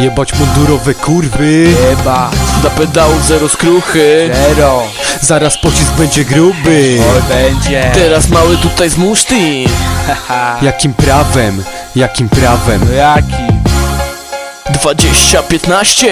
Jebać mundurowe kurwy. Jeba, do pedałów zero skruchy. Zero, Zaraz pocisk będzie gruby. Oj będzie. Teraz mały tutaj z muszty. Jakim prawem? Jakim prawem? no jaki? 20-15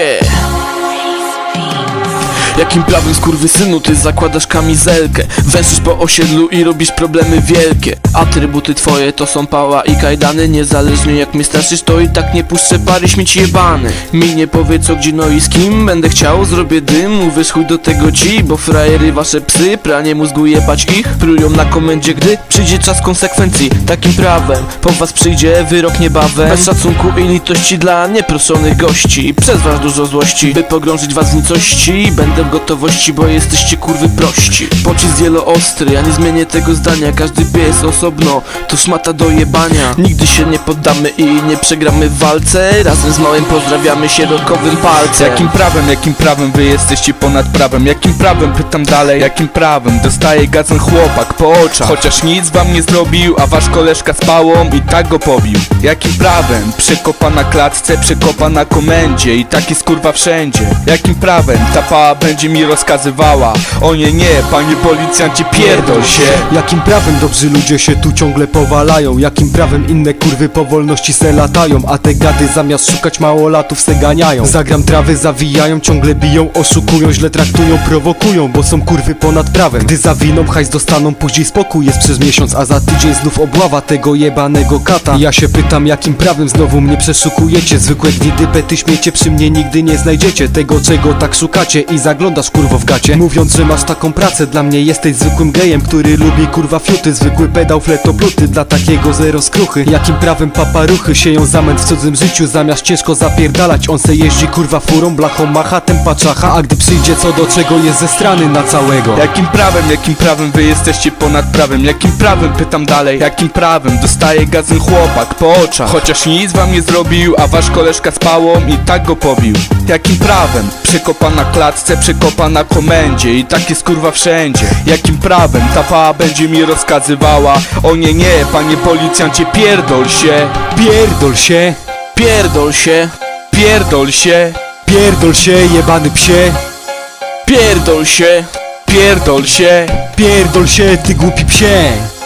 Jakim prawem skurwysynu ty zakładasz kamizelkę? Węszysz po osiedlu i robisz problemy wielkie. Atrybuty twoje to są pała i kajdany. Niezależnie jak mnie straszysz to i tak nie puszczę pary śmieć jebany. Mi nie powie co gdzie no i z kim Będę chciał, zrobię dym Uwierz chuj do tego ci Bo frajery wasze psy Pranie mózgu jebać ich. Prują na komendzie gdy przyjdzie czas konsekwencji. Takim prawem po was przyjdzie wyrok niebawem. Bez szacunku i litości dla nieproszonych gości. Przez was dużo złości By pogrążyć was w nicości. Będę gotowości, bo jesteście kurwy prości Pocisk wieloostry, ja nie zmienię tego zdania Każdy pies osobno, to szmata do jebania Nigdy się nie poddamy i nie przegramy w walce Razem z małym pozdrawiamy środkowym palcem Jakim prawem, jakim prawem wy jesteście ponad prawem? Jakim prawem, pytam dalej, jakim prawem? Dostaje gazem chłopak po oczach Chociaż nic wam nie zrobił, a wasz koleżka z pałą i tak go pobił Jakim prawem? Przekopa na klatce, przekopa na komendzie I taki skurwa wszędzie Jakim prawem? Ta pała będzie mi rozkazywała. O nie, nie, panie policjancie, pierdol się. Jakim prawem dobrzy ludzie się tu ciągle powalają? Jakim prawem inne kurwy po wolności se latają? A te gady zamiast szukać małolatów se ganiają. Zagram trawy, zawijają, ciągle biją, oszukują Źle traktują, prowokują, bo są kurwy ponad prawem. Gdy zawiną, hajs dostaną, później spokój jest przez miesiąc A za tydzień znów obława tego jebanego kata. Ja się pytam jakim prawem znowu mnie przeszukujecie? Zwykłe gnidy, pety, śmiecie przy mnie nigdy nie znajdziecie Tego czego tak szukacie i zaglądasz kurwo w gacie? Mówiąc, że masz taką pracę, dla mnie jesteś zwykłym gejem Który lubi kurwa fiuty, zwykły pedał fletopluty Dla takiego zero skruchy. Jakim prawem paparuchy sieją zamęt w cudzym życiu Zamiast ciężko zapierdalać, on se jeździ kurwa furą Blachą macha, tempa czacha, a gdy przyjdzie co do czego jest ze strany na całego. Jakim prawem, jakim prawem wy jesteście ponad prawem? Jakim prawem, pytam dalej, jakim prawem? Dostaje gazem chłopak po oczach. Chociaż nic wam nie zrobił, a wasz koleżka z pałą i tak go pobił. Jakim prawem? Przekopa na klatce, przekopa na komendzie I tak jest kurwa wszędzie. Jakim prawem? Ta pała będzie mi rozkazywała? O nie, nie, panie policjancie, pierdol się Pierdol się, Pierdol się, Pierdol się, pierdol się jebany psie. Pierdol się pierdol się Pierdol się ty głupi psie